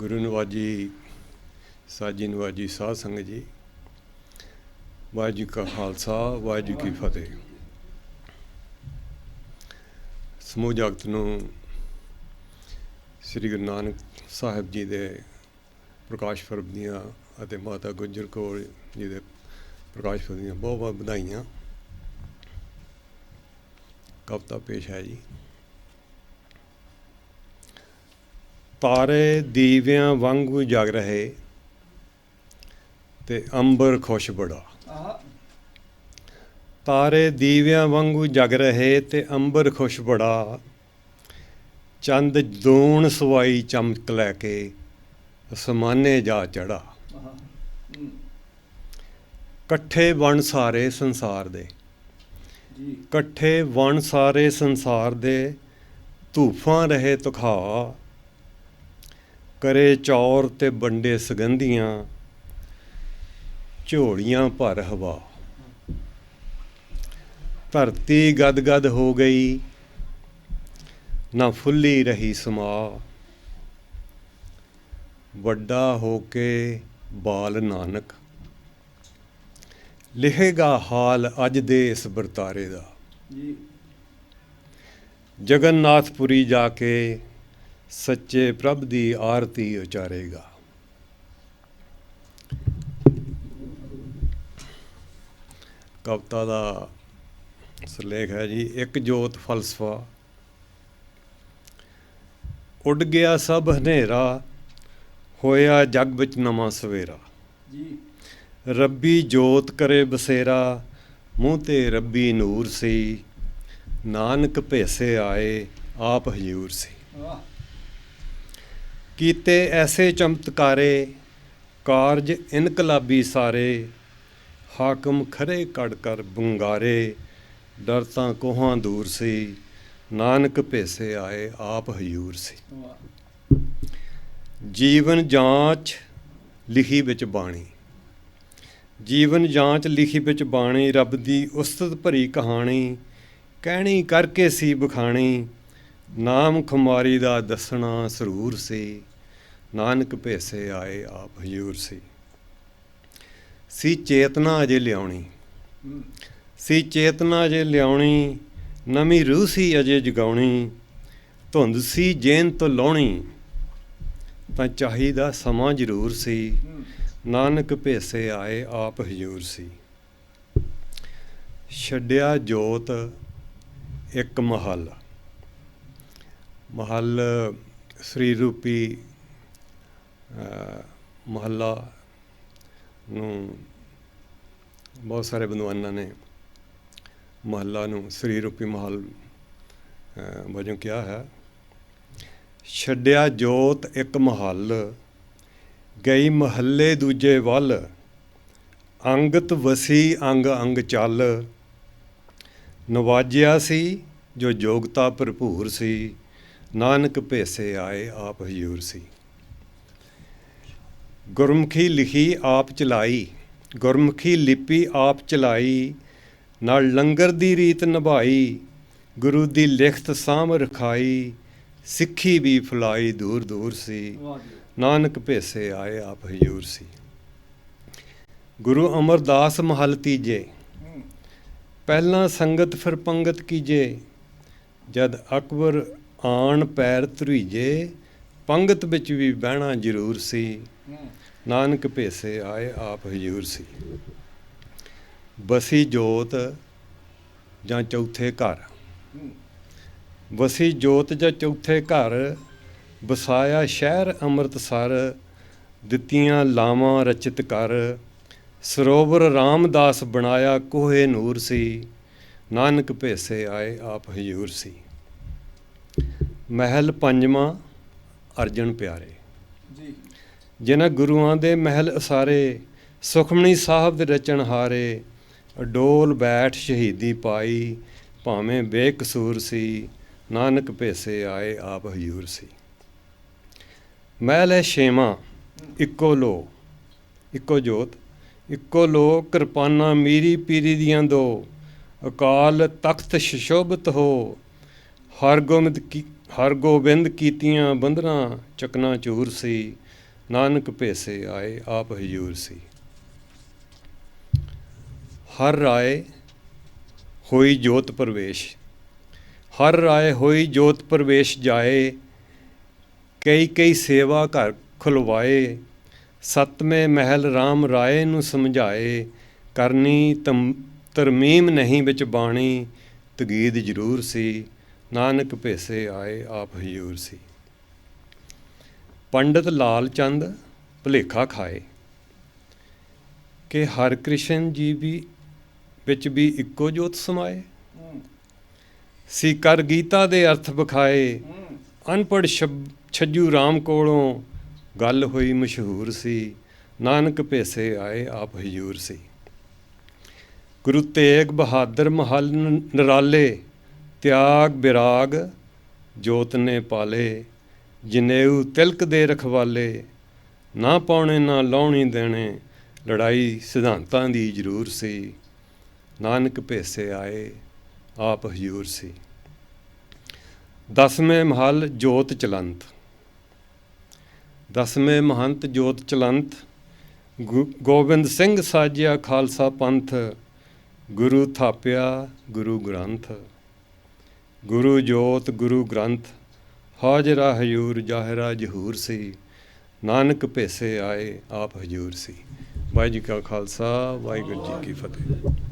ਗੁਰੂ ਨਵਾਜੀ ਸਾਜੀ ਨਵਾਜੀ ਸਾਧ ਸੰਗਤ ਜੀ। ਵਾਹਿਗੁਰੂ ਕਾ ਖਾਲਸਾ, ਵਾਹਿਗੁਰੂ ਕੀ ਫਤਿਹ। ਸਮੂਹ ਜਗਤ ਨੂੰ ਸ੍ਰੀ ਗੁਰੂ ਨਾਨਕ ਸਾਹਿਬ ਜੀ ਦੇ ਪ੍ਰਕਾਸ਼ ਪੁਰਬ ਦੀਆਂ ਅਤੇ ਮਾਤਾ ਗੁਜਰ ਕੌਰ ਜੀ ਦੇ ਪ੍ਰਕਾਸ਼ ਪੁਰਬ ਦੀਆਂ ਬਹੁਤ ਬਹੁਤ ਵਧਾਈਆਂ। ਕਵਿਤਾ ਪੇਸ਼ ਹੈ ਜੀ। ਤਾਰੇ ਦੀਵਿਆਂ ਵਾਂਗੂ ਜਗ ਰਹੇ ਤੇ ਅੰਬਰ ਖੁਸ਼ ਬੜਾ। ਤਾਰੇ ਦੀਵਿਆਂ ਵਾਂਗੂ ਜਗ ਰਹੇ ਤੇ ਅੰਬਰ ਖੁਸ਼ ਬੜਾ। ਚੰਦ ਦੂਣ ਸਵਾਈ ਚਮਕ ਲੈ ਕੇ ਅਸਮਾਨੇ ਜਾ ਚੜਾ। ਇਕੱਠੇ ਵਣ ਸਾਰੇ ਸੰਸਾਰ ਦੇ। ਜੀ ਇਕੱਠੇ ਵਣ ਸਾਰੇ ਸੰਸਾਰ ਦੇ। ਧੂਫਾਂ ਰਹੇ ਤੁਖਾ। ਕਰੇ ਚੌਰ ਤੇ ਬੰਡੇ ਸੁਗੰਧੀਆਂ ਝੋਲੀਆਂ ਭਰ ਹਵਾ। ਧਰਤੀ ਗਦ-ਗਦ ਹੋ ਗਈ ਨਾ ਫੁੱਲੀ ਰਹੀ ਸਮਾ। ਵੱਡਾ ਹੋ ਕੇ ਬਾਲ ਨਾਨਕ ਲਿਖੇਗਾ ਹਾਲ ਅੱਜ ਦੇ ਇਸ ਵਰਤਾਰੇ ਦਾ। ਜੀ। ਜਗਨਨਾਥਪੁਰੀ ਜਾ ਕੇ ਸੱਚੇ ਪ੍ਰਭ ਦੀ ਆਰਤੀ ਉਚਾਰੇਗਾ। ਕਵਿਤਾ ਦਾ ਸਰਲੇਖ ਹੈ ਜੀ ਇੱਕ ਜੋਤ ਫਲਸਫਾ। ਉੱਡ ਗਿਆ ਸਭ ਹਨੇਰਾ ਹੋਇਆ ਜਗ ਵਿੱਚ ਨਵਾਂ ਸਵੇਰਾ। ਜੀ। ਰੱਬੀ ਜੋਤ ਕਰੇ ਬਸੇਰਾ ਮੂੰਹ ਤੇ ਰੱਬੀ ਨੂਰ ਸੀ। ਨਾਨਕ ਭੇਸੇ ਆਏ ਆਪ ਹਜੂਰ ਸੀ। ਵਾਹ। ਕੀਤੇ ਐਸੇ ਚਮਤਕਾਰੇ ਕਾਰਜ ਇਨਕਲਾਬੀ ਸਾਰੇ, ਹਾਕਮ ਖਰੇ ਕੜ ਕਰ ਬੰਗਾਰੇ, ਡਰ ਤਾਂ ਕੋਹਾਂ ਦੂਰ ਸੀ, ਨਾਨਕ ਭੇਸੇ ਆਏ ਆਪ ਹਜੂਰ ਸੀ। ਜੀਵਨ ਜਾਂਚ ਲਿਖੀ ਵਿੱਚ ਬਾਣੀ। ਜੀਵਨ ਜਾਂਚ ਲਿਖੀ ਵਿੱਚ ਬਾਣੀ, ਰੱਬ ਦੀ ਉਸਤਤ ਭਰੀ ਕਹਾਣੀ, ਕਹਿਣੀ ਕਰਕੇ ਸੀ ਬਖਾਣੀ, ਨਾਮ ਖੁਮਾਰੀ ਦਾ ਦੱਸਣਾ ਸਰੂਰ ਸੀ। ਨਾਨਕ ਭੇਸੇ ਆਏ ਆਪ ਹਜੂਰ ਸੀ। ਸੀ ਚੇਤਨਾ ਅਜੇ ਲਿਆਉਣੀ। ਸੀ ਚੇਤਨਾ ਅਜੇ ਲਿਆਉਣੀ, ਨਵੀਂ ਰੂਹ ਸੀ ਅਜੇ ਜਗਾਉਣੀ, ਧੁੰਦ ਸੀ ਜੇਨ ਤੋਂ ਲਾਉਣੀ, ਤਾਂ ਚਾਹੀਦਾ ਸਮਾਂ ਜ਼ਰੂਰ ਸੀ। ਨਾਨਕ ਭੇਸੇ ਆਏ ਆਪ ਹਜੂਰ ਸੀ। ਛੱਡਿਆ ਜੋਤ ਇੱਕ ਮਹੱਲ। ਮਹੱਲ ਸ੍ਰੀ ਰੂਪੀ ਮਹੱਲਾ ਨੂੰ ਬਹੁਤ ਸਾਰੇ ਵਿਦਵਾਨਾਂ ਨੇ ਮਹੱਲਾ ਨੂੰ ਸ੍ਰੀ ਰੂਪੀ ਮਹੱਲ ਵਜੋਂ ਕਿਹਾ ਹੈ। ਛੱਡਿਆ ਜੋਤ ਇੱਕ ਮਹੱਲ, ਗਈ ਮਹੱਲੇ ਦੂਜੇ ਵੱਲ, ਅੰਗਤ ਵਸੀ ਅੰਗ ਅੰਗ ਚੱਲ। ਨਵਾਜਿਆ ਸੀ ਜੋ ਯੋਗਤਾ ਭਰਪੂਰ ਸੀ, ਨਾਨਕ ਭੇਸੇ ਆਏ ਆਪ ਹਜੂਰ ਸੀ। ਗੁਰਮੁਖੀ ਲਿਖੀ ਆਪ ਚਲਾਈ, ਗੁਰਮੁਖੀ ਲਿਪੀ ਆਪ ਚਲਾਈ, ਨਾਲ ਲੰਗਰ ਦੀ ਰੀਤ ਨਿਭਾਈ, ਗੁਰੂ ਦੀ ਲਿਖਤ ਸਾਂਭ ਰਖਾਈ, ਸਿੱਖੀ ਵੀ ਫੁਲਾਈ ਦੂਰ ਦੂਰ ਸੀ, ਨਾਨਕ ਭੇਸੇ ਆਏ ਆਪ ਹਜੂਰ ਸੀ। ਗੁਰੂ ਅਮਰਦਾਸ ਮਹਲ ਤੀਜੇ, ਪਹਿਲਾਂ ਸੰਗਤ ਫਿਰ ਪੰਗਤ ਕੀਜੇ, ਜਦ ਅਕਬਰ ਆਣ ਪੈਰ ਧਰੀਜੇ ਪੰਗਤ ਵਿੱਚ ਵੀ ਬਹਿਣਾ ਜ਼ਰੂਰ ਸੀ। ਨਾਨਕ ਭੇਸੇ ਆਏ ਆਪ ਹਜੂਰ ਸੀ। ਬਸੀ ਜੋਤ ਜਾਂ ਚੌਥੇ ਘਰ। ਵਸੀ ਜੋਤ ਜਾਂ ਚੌਥੇ ਘਰ ਵਸਾਇਆ ਸ਼ਹਿਰ ਅੰਮ੍ਰਿਤਸਰ ਦਿੱਤੀਆਂ ਲਾਵਾਂ ਰਚਿਤ ਕਰ। ਸਰੋਵਰ ਰਾਮਦਾਸ ਬਣਾਇਆ ਕੋਹੇ ਨੂਰ ਸੀ। ਨਾਨਕ ਭੇਸੇ ਆਏ ਆਪ ਹਜੂਰ ਸੀ। ਮਹਿਲ ਪੰਜਵਾਂ ਅਰਜਨ ਪਿਆਰੇ। ਜੀ। ਜਿਨ੍ਹਾਂ ਗੁਰੂਆਂ ਦੇ ਮਹਿਲ ਅਸਾਰੇ ਸੁਖਮਣੀ ਸਾਹਿਬ ਦੇ ਰਚਨਹਾਰੇ ਅਡੋਲ ਬੈਠ ਸ਼ਹੀਦੀ ਪਾਈ ਭਾਵੇਂ ਬੇਕਸੂਰ ਸੀ ਨਾਨਕ ਭੇਸੇ ਆਏ ਆਪ ਹਜੂਰ ਸੀ। ਮਹਿਲ ਹੈ ਛੇਵਾਂ ਇੱਕੋ ਲੋ ਇੱਕੋ ਜੋਤ ਇੱਕੋ ਲੋ ਕਿਰਪਾਨਾਂ ਮੀਰੀ ਪੀਰੀ ਦੀਆਂ ਦੋ ਅਕਾਲ ਤਖਤ ਸ਼ਸ਼ੋਭਤ ਹੋ ਹਰ ਕੀ ਹਰ ਗੋਬਿੰਦ ਕੀਤੀਆਂ ਬੰਦਨਾ ਚਕਨਾ ਚੂਰ ਸੀ, ਨਾਨਕ ਭੇਸੇ ਆਏ ਆਪ ਹਜੂਰ ਸੀ। ਹਰ ਰਾਏ ਹੋਈ ਜੋਤ ਪ੍ਰਵੇਸ਼, ਹਰ ਰਾਏ ਹੋਈ ਜੋਤ ਪ੍ਰਵੇਸ਼ ਜਾਏ, ਕਈ ਕਈ ਸੇਵਾ ਘਰ ਖੁਲਵਾਏ ਸਤਵੇਂ ਮਹਿਲ RAM ਰਾਏ ਨੂੰ ਸਮਝਾਏ, ਕਰਨੀ ਤਮ, ਤਰਮੀਮ ਨਹੀਂ ਵਿੱਚ ਬਾਣੀ, ਤਗੀਦ ਜ਼ਰੂਰ ਸੀ। ਨਾਨਕ ਭੇਸੇ ਆਏ ਆਪ ਹਜੂਰ ਸੀ। ਪੰਡਤ ਲਾਲ ਚੰਦ ਭੁਲੇਖਾ ਖਾਏ। ਕਿ ਹਰਿ ਕ੍ਰਿਸ਼ਨ ਜੀ ਵੀ ਵਿੱਚ ਵੀ ਇੱਕੋ ਜੋਤ ਸਮਾਏ। ਸੀ ਕਰ ਗੀਤਾ ਦੇ ਅਰਥ ਵਿਖਾਏ। ਹੂੰ ਅਨਪੜ ਛੱਜੂ ਰਾਮ ਕੋਲੋਂ ਗੱਲ ਹੋਈ ਮਸ਼ਹੂਰ ਸੀ। ਨਾਨਕ ਭੇਸੇ ਆਏ ਆਪ ਹਜੂਰ ਸੀ। ਗੁਰੂ ਤੇਗ ਬਹਾਦਰ ਮਹਲ ਨ- ਨਰਾਲੇ ਤਿਆਗ ਬਿਰਾਗ ਜੋਤ ਨੇ ਪਾਲੇ, ਜਨੇਊ ਤਿਲਕ ਦੇ ਰਖਵਾਲੇ, ਨਾ ਪਾਉਣੇ ਨਾ ਲਾਉਣੀ ਦੇਣੇ, ਲੜਾਈ ਸਿਧਾਂਤਾਂ ਦੀ ਜ਼ਰੂਰ ਸੀ। ਨਾਨਕ ਭੇਸੇ ਆਏ, ਆਪ ਹਜੂਰ ਸੀ। ਦਸਵੇਂ ਮਹਲ ਜੋਤ ਚਲੰਤ। ਦਸਵੇਂ ਮਹੰਤ ਜੋਤ ਚਲੰਤ, ਗੁ- ਗੋਬਿੰਦ ਸਿੰਘ ਸਾਜਿਆ ਖਾਲਸਾ ਪੰਥ, ਗੁਰੂ ਥਾਪਿਆ ਗੁਰੂ ਗ੍ਰੰਥ। ਗੁਰੂ ਜੋਤ ਗੁਰੂ ਗ੍ਰੰਥ, ਹਾਜ਼ਰਾ ਹਜੂਰ ਜਾਹਿਰਾ ਜਹੂਰ ਸੀ, ਨਾਨਕ ਭੇਸੇ ਆਏ ਆਪ ਹਜੂਰ ਸੀ। ਵਾਹਿਗੁਰੂ ਜੀ ਕਾ ਖਾਲਸਾ, ਵਾਹਿਗੁਰੂ ਜੀ ਕੀ ਫਤਿਹ।